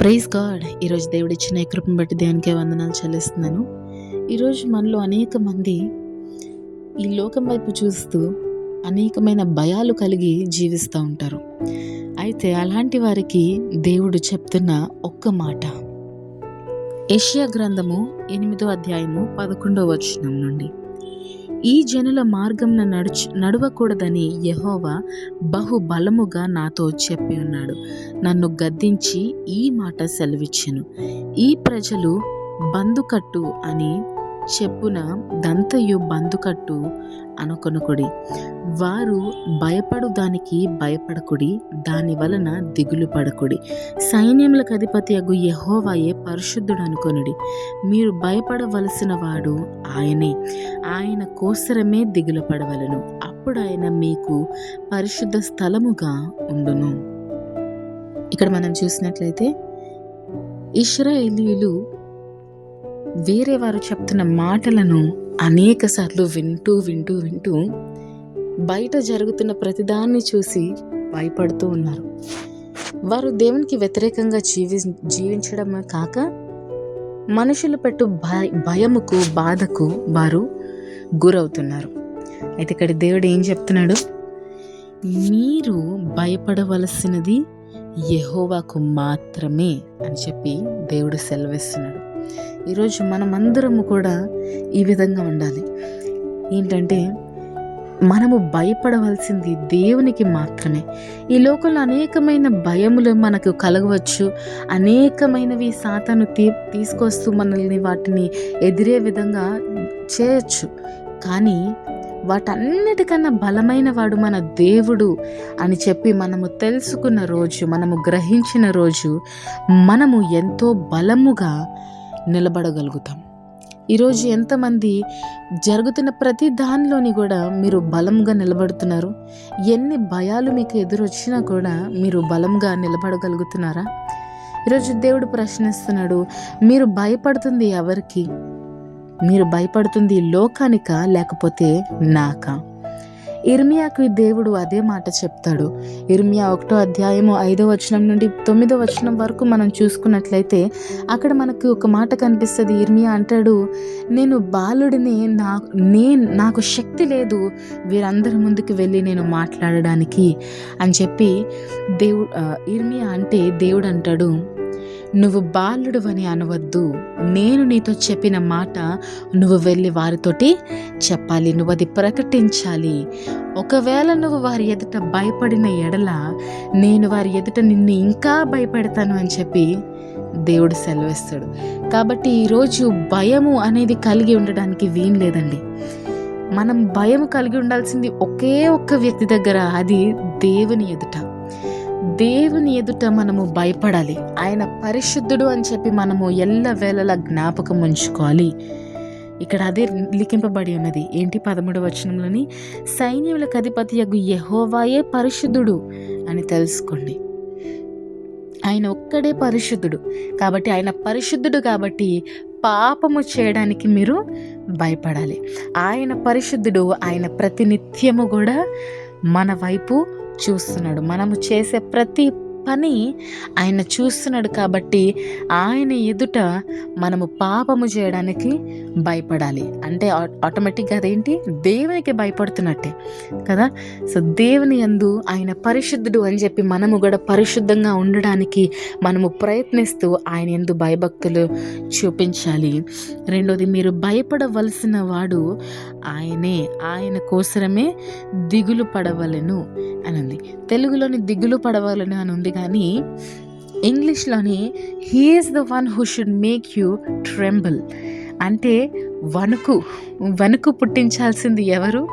Praise God ఈరోజు దేవుడు ఇచ్చిన కృపను బట్టి దేవునికే వందనాలు చెల్లిస్తున్నాను. ఈరోజు మనలో అనేక మంది ఈ లోకం వైపు చూస్తూ అనేకమైన భయాలు కలిగి జీవిస్తూ ఉంటారు. అయితే అలాంటి వారికి దేవుడు చెప్తున్న ఒక్క మాట. ఏషియా గ్రంథము ఎనిమిదో అధ్యాయము పదకొండో వచనం నుండి. ఈ జనుల మార్గంన నడుచు నడవకూడదని యహోవా బహు బలముగా నాతో చెప్పి ఉన్నాడు. నన్ను గద్దించి ఈ మాట సెలవిచ్చెను. ఈ ప్రజలు బందుకట్టు అని చెప్పున దంతయు బందుకట్టు అనుకొనుకుడి. వారు భయపడు దానికి భయపడకుడి దాని వలన దిగులు పడకుడి. సైన్యములకు అధిపతి అగు యహోవాయే పరిశుద్ధుడు అనుకొనుడి మీరు భయపడవలసిన వాడు ఆయనే. ఆయన కోసరమే దిగులు పడవలను. అప్పుడు ఆయన మీకు పరిశుద్ధ స్థలముగా ఉండును. ఇక్కడ మనం చూసినట్లయితే ఇస్రాయేలీలు వేరే వారు చెప్తున్న మాటలను అనేకసార్లు వింటూ వింటూ వింటూ బయట జరుగుతున్న ప్రతిదాన్ని చూసి భయపడుతూ ఉన్నారు. వారు దేవునికి వ్యతిరేకంగా జీవి జీవించడం కాక మనుషులు పెట్టు భయ భయముకు బాధకు వారు గురవుతున్నారు. అయితే ఇక్కడ దేవుడు ఏం చెప్తున్నాడు? మీరు భయపడవలసినది యెహోవాకు మాత్రమే అని చెప్పి దేవుడు సెలవిస్తున్నాడు. ఈరోజు మనమందరము కూడా ఈ విధంగా ఉండాలి. ఏంటంటే మనము భయపడవలసింది దేవునికి మాత్రమే. ఈ లోకంలో అనేకమైన భయములు మనకు కలగవచ్చు. అనేకమైనవి సాతాను తీ తీసుకొస్తూ మనల్ని వాటిని ఎదిరే విధంగా చేయొచ్చు. కానీ వాటన్నిటికన్నా బలమైన వాడు మన దేవుడు అని చెప్పి మనము తెలుసుకున్న రోజు మనము గ్రహించిన రోజు మనము ఎంతో బలముగా నిలబడగలుగుతాం. ఈరోజు ఎంతమంది జరుగుతున్న ప్రతి దానిలోని కూడా మీరు బలంగా నిలబడుతున్నారు. ఎన్ని భయాలు మీకు ఎదురొచ్చినా కూడా మీరు బలంగా నిలబడగలుగుతున్నారా? ఈరోజు దేవుడు ప్రశ్నిస్తున్నాడు మీరు భయపడుతుంది ఎవరికి? మీరు భయపడుతుంది లోకానిక లేకపోతే నాకా? ఇర్మియాకి దేవుడు అదే మాట చెప్తాడు. ఇర్మియా ఒకటో అధ్యాయము ఐదో వచనం నుండి తొమ్మిదో వచనం వరకు మనం చూసుకున్నట్లయితే అక్కడ మనకు ఒక మాట కనిపిస్తుంది. ఇర్మియా అంటాడు నేను బాలుడిని నా నేను నాకు శక్తి లేదు. వీరందరి ముందుకు వెళ్ళి నేను మాట్లాడడానికి. అని చెప్పి దేవుడు ఇర్మియా అంటే దేవుడు అంటాడు నువ్వు బాలుడు అని అనవద్దు. నేను నీతో చెప్పిన మాట నువ్వు వెళ్ళి వారితోటి చెప్పాలి. నువ్వు అది ప్రకటించాలి. ఒకవేళ నువ్వు వారి ఎదుట భయపడిన ఎడల నేను వారి ఎదుట నిన్ను ఇంకా భయపెడతాను అని చెప్పి దేవుడు సెలవిస్తాడు. కాబట్టి ఈరోజు భయము అనేది కలిగి ఉండడానికి వీం లేదండి. మనం భయం కలిగి ఉండాల్సింది ఒకే ఒక్క వ్యక్తి దగ్గర అది దేవుని ఎదుట. దేవుని ఎదుట మనము భయపడాలి. ఆయన పరిశుద్ధుడు అని చెప్పి మనము ఎల్లవేళల జ్ఞాపకం ఉంచుకోవాలి. ఇక్కడ అదే లిఖింపబడి ఉన్నది. ఏంటి పదమూడు వచనంలోని? సైన్యములకు అధిపతి యగు యహోవాయే పరిశుద్ధుడు అని తెలుసుకోండి. ఆయన ఒక్కడే పరిశుద్ధుడు. కాబట్టి ఆయన పరిశుద్ధుడు కాబట్టి పాపము చేయడానికి మీరు భయపడాలి. ఆయన పరిశుద్ధుడు ఆయన ప్రతినిత్యము కూడా మన వైపు చూస్తున్నాడు. మనము చేసే ప్రతి పని ఆయన చూస్తున్నాడు కాబట్టి ఆయన ఎదుట మనము పాపము చేయడానికి భయపడాలి. అంటే ఆటోమేటిక్గా అదేంటి? దేవునికి భయపడుతున్నట్టే. కదా? సో దేవుని యందు ఆయన పరిశుద్ధుడు అని చెప్పి మనము కూడా పరిశుద్ధంగా ఉండడానికి మనము ప్రయత్నిస్తూ ఆయన ఎందు భయభక్తులు చూపించాలి. రెండోది మీరు భయపడవలసిన వాడు ఆయనే. ఆయన కోసరమే దిగులు పడవలను అని ఉంది తెలుగులోని దిగులు పడవలను అని ఉంది కానీ ఇంగ్లీష్లోని he is the one who should make you tremble అంటే వణుకు వణుకు పుట్టించాల్సింది ఎవరు?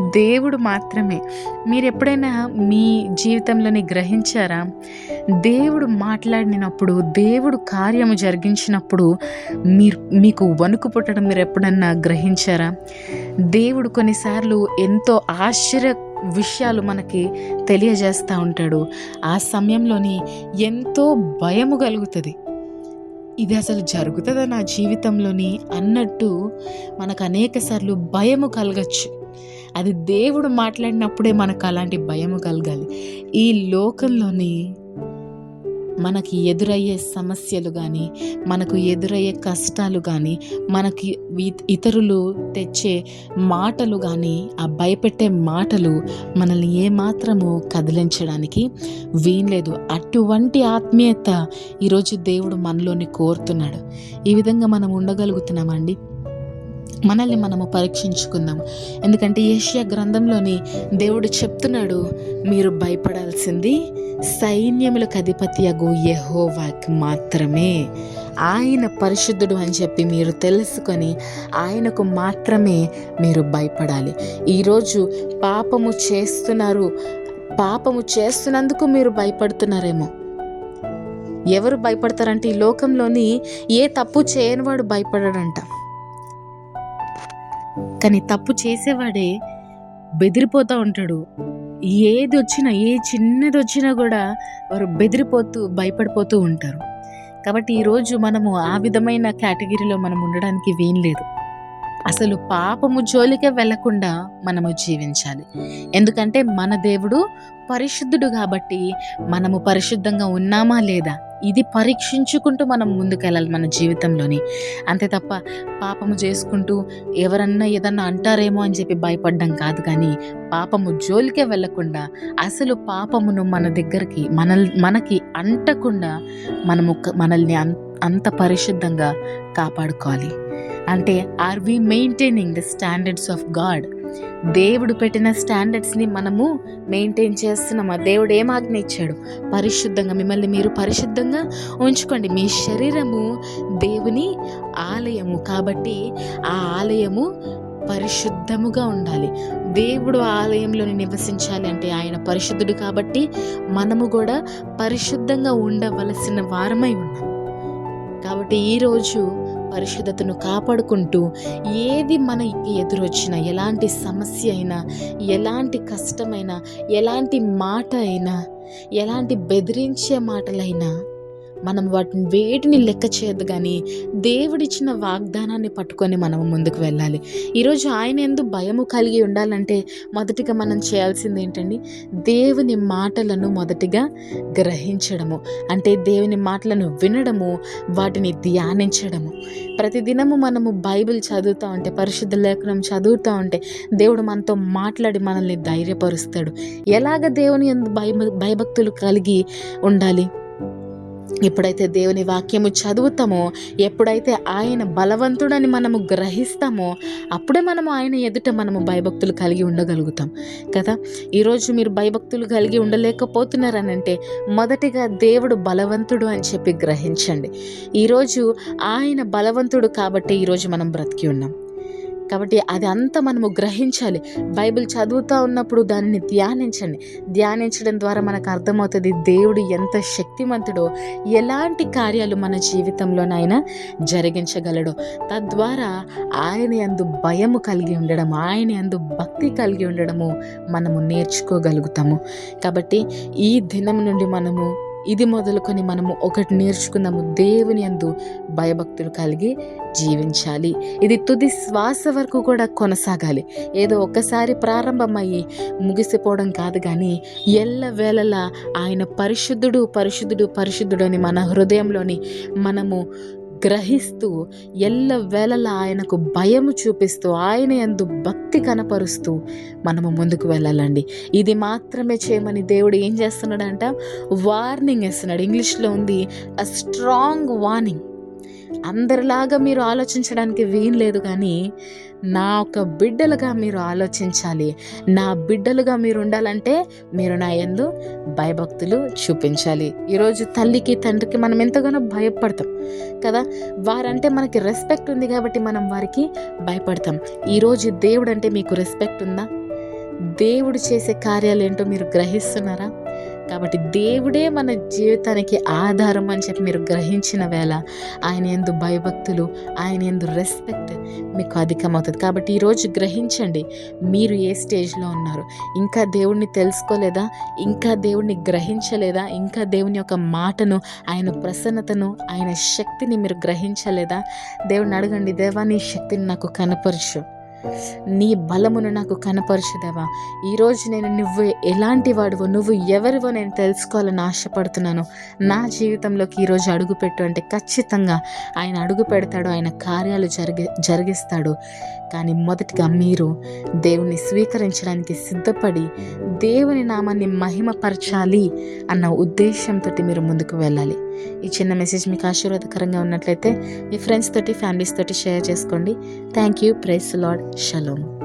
దేవుడు మాత్రమే. మీరు ఎప్పుడైనా మీ జీవితంలోని గ్రహించారా? దేవుడు మాట్లాడినప్పుడు దేవుడు కార్యము జరిగించినప్పుడు మీరు మీకు వణుకు పుట్టడం మీరు ఎప్పుడన్నా గ్రహించారా? దేవుడు కొన్నిసార్లు ఎంతో ఆశ్చర్య విషయాలు మనకి తెలియజేస్తూ ఉంటాడు. ఆ సమయంలోని ఎంతో భయము కలుగుతుంది. ఇది అసలు జరుగుతుందా నా జీవితంలోని అన్నట్టు మనకు అనేక సార్లు భయము కలగచ్చు. అది దేవుడు మాట్లాడినప్పుడే మనకు అలాంటి భయము కలగాలి. ఈ లోకంలోని మనకి ఎదురయ్యే సమస్యలు కానీ మనకు ఎదురయ్యే కష్టాలు కానీ మనకి ఇతరులు తెచ్చే మాటలు కానీ ఆ భయపెట్టే మాటలు మనల్ని ఏమాత్రము కదిలించడానికి వీల్లేదు. అటువంటి ఆత్మీయత ఈరోజు దేవుడు మనలోని కోరుతున్నాడు. ఈ విధంగా మనం ఉండగలుగుతున్నామండి. మనల్ని మనము పరీక్షించుకుందాం. ఎందుకంటే ఏషియా గ్రంథంలోని దేవుడు చెప్తున్నాడు మీరు భయపడాల్సింది సైన్యములకు అధిపతియగు యెహోవాకి మాత్రమే. ఆయన పరిశుద్ధుడు అని చెప్పి మీరు తెలుసుకొని ఆయనకు మాత్రమే మీరు భయపడాలి. ఈరోజు పాపము చేస్తున్నారు పాపము చేస్తున్నందుకు మీరు భయపడుతున్నారేమో. ఎవరు భయపడతారంటే ఈ లోకంలోని ఏ తప్పు చేయనివాడు భయపడడంట. కానీ తప్పు చేసేవాడే బెదిరిపోతూ ఉంటాడు. ఏది వచ్చినా ఏ చిన్నది వచ్చినా కూడా వారు బెదిరిపోతూ భయపడిపోతూ ఉంటారు. కాబట్టి ఈరోజు మనము ఆ విధమైన కేటగిరీలో మనం ఉండడానికి వీలు లేదు. అసలు పాపము జోలికే వెళ్ళకుండా మనము జీవించాలి. ఎందుకంటే మన దేవుడు పరిశుద్ధుడు కాబట్టి మనము పరిశుద్ధంగా ఉన్నామా లేదా ఇది పరీక్షించుకుంటూ మనం ముందుకెళ్ళాలి మన జీవితంలోని. అంతే తప్ప పాపము చేసుకుంటూ ఎవరన్నా ఏదన్నా అంటారేమో అని చెప్పి భయపడ్డం కాదు కానీ పాపము జోలికే వెళ్ళకుండా అసలు పాపమును మన దగ్గరికి మన మనకి అంటకుండా మనము మనల్ని అంత పరిశుద్ధంగా కాపాడుకోవాలి. అంటే are we maintaining the standards of God? దేవుడు పెట్టిన స్టాండర్డ్స్ని మనము మెయింటైన్ చేస్తున్నామా? దేవుడు ఏం ఆజ్ఞ ఇచ్చాడు? పరిశుద్ధంగా మిమ్మల్ని మీరు పరిశుద్ధంగా ఉంచుకోండి. మీ శరీరము దేవుని ఆలయము కాబట్టి ఆ ఆలయము పరిశుద్ధముగా ఉండాలి. దేవుడు ఆలయంలోని నివసించాలి అంటే ఆయన పరిశుద్ధుడు కాబట్టి మనము కూడా పరిశుద్ధంగా ఉండవలసిన వారమై ఉన్నాం. కాబట్టి ఈరోజు పరిశుద్ధతను కాపాడుకుంటూ ఏది మనకి ఎదురొచ్చినా ఎలాంటి సమస్య అయినా ఎలాంటి కష్టమైనా ఎలాంటి మాట అయినా ఎలాంటి బెదిరించే మాటలైనా మనం వాటిని వేటిని లెక్క చేయదు కానీ దేవుడిచ్చిన వాగ్దానాన్ని పట్టుకొని మనం ముందుకు వెళ్ళాలి. ఈరోజు ఆయన ఎందు భయము కలిగి ఉండాలంటే మొదటిగా మనం చేయాల్సింది ఏంటండి? దేవుని మాటలను మొదటిగా గ్రహించడము. అంటే దేవుని మాటలను వినడము వాటిని ధ్యానించడము. ప్రతిదినము మనము బైబిల్ చదువుతూ ఉంటే పరిశుద్ధ లేఖనం చదువుతూ ఉంటే దేవుడు మనతో మాట్లాడి మనల్ని ధైర్యపరుస్తాడు. ఎలాగ దేవుని యందు భయ భయభక్తులు కలిగి ఉండాలి? ఎప్పుడైతే దేవుని వాక్యము చదువుతామో ఎప్పుడైతే ఆయన బలవంతుడని మనము గ్రహిస్తామో అప్పుడే మనము ఆయన ఎదుట మనము భయభక్తులు కలిగి ఉండగలుగుతాం. కదా? ఈరోజు మీరు భయభక్తులు కలిగి ఉండలేకపోతున్నారనంటే మొదటిగా దేవుడు బలవంతుడు అని చెప్పి గ్రహించండి. ఈరోజు ఆయన బలవంతుడు కాబట్టి ఈరోజు మనం బ్రతికి ఉన్నాం. కాబట్టి అది అంతా మనము గ్రహించాలి. బైబిల్ చదువుతూ ఉన్నప్పుడు దానిని ధ్యానించండి. ధ్యానించడం ద్వారా మనకు అర్థమవుతుంది దేవుడు ఎంత శక్తిమంతుడో ఎలాంటి కార్యాలు మన జీవితంలోనైనా జరిగించగలడో. తద్వారా ఆయన యందు భయము కలిగి ఉండడం ఆయన అందు భక్తి కలిగి ఉండడము మనము నేర్చుకోగలుగుతాము. కాబట్టి ఈ దినం నుండి మనము ఇది మొదలుకొని మనము ఒకటి నేర్చుకున్నాము దేవుని అందు భయభక్తులు కలిగి జీవించాలి. ఇది తుది శ్వాస వరకు కూడా కొనసాగాలి. ఏదో ఒక్కసారి ప్రారంభమయ్యి ముగిసిపోవడం కాదు కానీ ఎల్ల వేళలా ఆయన పరిశుద్ధుడు పరిశుద్ధుడు పరిశుద్ధుడు అని మన హృదయంలోని మనము గ్రహిస్తూ ఎల్ల వేళలా ఆయనకు భయము చూపిస్తూ ఆయన ఎందు భక్తి కనపరుస్తూ మనము ముందుకు వెళ్ళాలండి. ఇది మాత్రమే చేయమని దేవుడు ఏం చేస్తున్నాడంట? వార్నింగ్ ఇస్తున్నాడు. ఇంగ్లీష్లో ఉంది అ స్ట్రాంగ్ వార్నింగ్ అందరిలాగా మీరు ఆలోచించడానికి వీలు లేదు కానీ నా ఒక బిడ్డలుగా మీరు ఆలోచించాలి. నా బిడ్డలుగా మీరు ఉండాలంటే మీరు నా యందు భయభక్తులు చూపించాలి. ఈరోజు తల్లికి తండ్రికి మనం ఎంతగానో భయపడతాం కదా? వారంటే మనకి రెస్పెక్ట్ ఉంది కాబట్టి మనం వారికి భయపడతాం. ఈరోజు దేవుడు అంటే మీకు రెస్పెక్ట్ ఉందా? దేవుడు చేసే కార్యాలు ఏంటో మీరు గ్రహిస్తున్నారా? కాబట్టి దేవుడే మన జీవితానికి ఆధారం అని చెప్పి మీరు గ్రహించిన వేళ ఆయన ఎందు భయభక్తులు ఆయన ఎందు రెస్పెక్ట్ మీకు అధికమవుతుంది. కాబట్టి ఈరోజు గ్రహించండి మీరు ఏ స్టేజ్లో ఉన్నారు? ఇంకా దేవుణ్ణి తెలుసుకోలేదా? ఇంకా దేవుణ్ణి గ్రహించలేదా? ఇంకా దేవుని యొక్క మాటను ఆయన ప్రసన్నతను ఆయన శక్తిని మీరు గ్రహించలేదా? దేవుడిని అడగండి దేవా నీ శక్తిని నాకు కనపరచు. నీ బలమును నాకు కనపరచుదేవా? ఈరోజు నేను నువ్వు ఎలాంటి వాడువో నువ్వు ఎవరివో నేను తెలుసుకోవాలని ఆశపడుతున్నాను. నా జీవితంలోకి ఈరోజు అడుగుపెట్టు అంటే ఖచ్చితంగా ఆయన అడుగు పెడతాడు ఆయన కార్యాలు జరిగి జరిగిస్తాడు. కానీ మొదటిగా మీరు దేవుని స్వీకరించడానికి సిద్ధపడి దేవుని నామాన్ని మహిమపరచాలి అన్న ఉద్దేశంతో మీరు ముందుకు వెళ్ళాలి. ఈ చిన్న మెసేజ్ మీకు ఆశీర్వాదకరంగా ఉన్నట్లయితే మీ ఫ్రెండ్స్ తోటి ఫ్యామిలీస్ తోటి షేర్ చేసుకోండి. Thank you praise Lord shalom